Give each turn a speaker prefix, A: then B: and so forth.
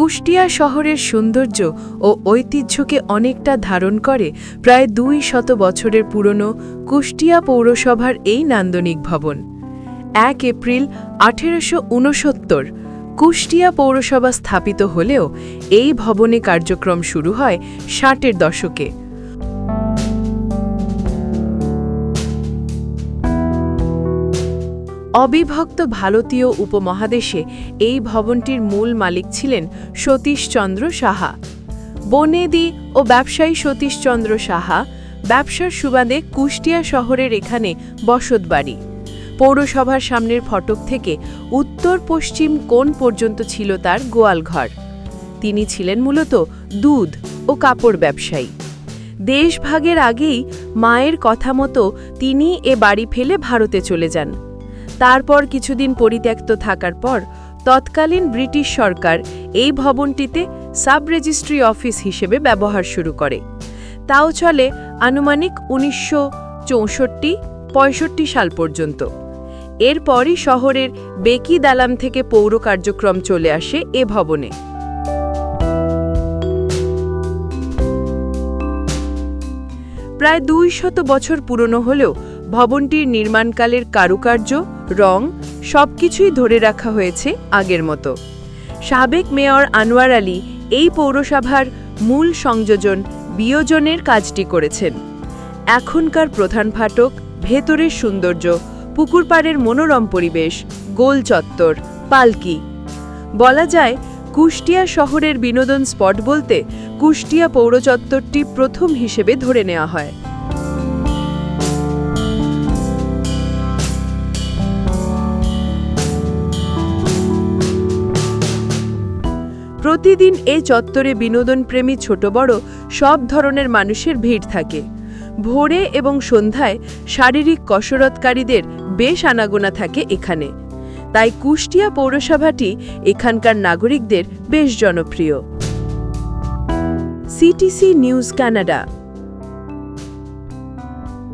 A: কুষ্টিয়া শহরের সৌন্দর্য ও ঐতিহ্যকে অনেকটা ধারণ করে প্রায় দুই শত বছরের পুরনো কুষ্টিয়া পৌরসভার এই নান্দনিক ভবন। এক এপ্রিল আঠেরোশো উনসত্তর কুষ্টিয়া পৌরসভা স্থাপিত হলেও এই ভবনে কার্যক্রম শুরু হয় ষাটের দশকে। অবিভক্ত ভারতীয় উপমহাদেশে এই ভবনটির মূল মালিক ছিলেন সতীশচন্দ্র সাহা। বনেদি ও ব্যবসায়ী সতীশচন্দ্র সাহা ব্যবসার সুবাদে কুষ্টিয়া শহরের এখানে বসতবাড়ি পৌরসভার সামনের ফটক থেকে উত্তর পশ্চিম কোণ পর্যন্ত ছিল তার গোয়ালঘর তিনি ছিলেন মূলত দুধ ও কাপড় ব্যবসায়ী। দেশভাগের আগেই মায়ের কথা মতো তিনি এ বাড়ি ফেলে ভারতে চলে যান। তারপর কিছুদিন পরিত্যক্ত থাকার পর তৎকালীন ব্রিটিশ সরকার এই ভবনটিতে সাব রেজিস্ট্রি অফিস হিসেবে ব্যবহার শুরু করে। তাও চলে আনুমানিক উনিশশো চৌষট্টি পঁয়ষট্টি সাল পর্যন্ত। এরপরই শহরের বেকি দালাম থেকে পৌর কার্যক্রম চলে আসে এ ভবনে। প্রায় দুই শত বছর পুরনো হলেও ভবনটির নির্মাণকালের কারুকার্য, রং সবকিছুই ধরে রাখা হয়েছে আগের মতো। সাবেক মেয়র আনোয়ার আলী এই পৌরসভার মূল সংযোজন বিয়োজনের কাজটি করেছেন। এখনকার প্রধান ফাটক, ভেতরের সৌন্দর্য, পুকুরপাড়ের মনোরম পরিবেশ, গোল চত্বর, পালকি। বলা যায়, কুষ্টিয়া শহরের বিনোদন স্পট বলতে কুষ্টিয়া পৌরচত্বরটি প্রথম হিসেবে ধরে নেওয়া হয়। প্রতিদিন এই চত্বরে বিনোদনপ্রেমী ছোট বড় সব ধরনের মানুষের ভিড় থাকে। ভোরে এবং সন্ধ্যায় শারীরিক কসরতকারীদের বেশ আনাগোনা থাকে এখানে। তাই কুষ্টিয়া পৌরসভাটি এখানকার নাগরিকদের বেশ জনপ্রিয়। CTC news Canada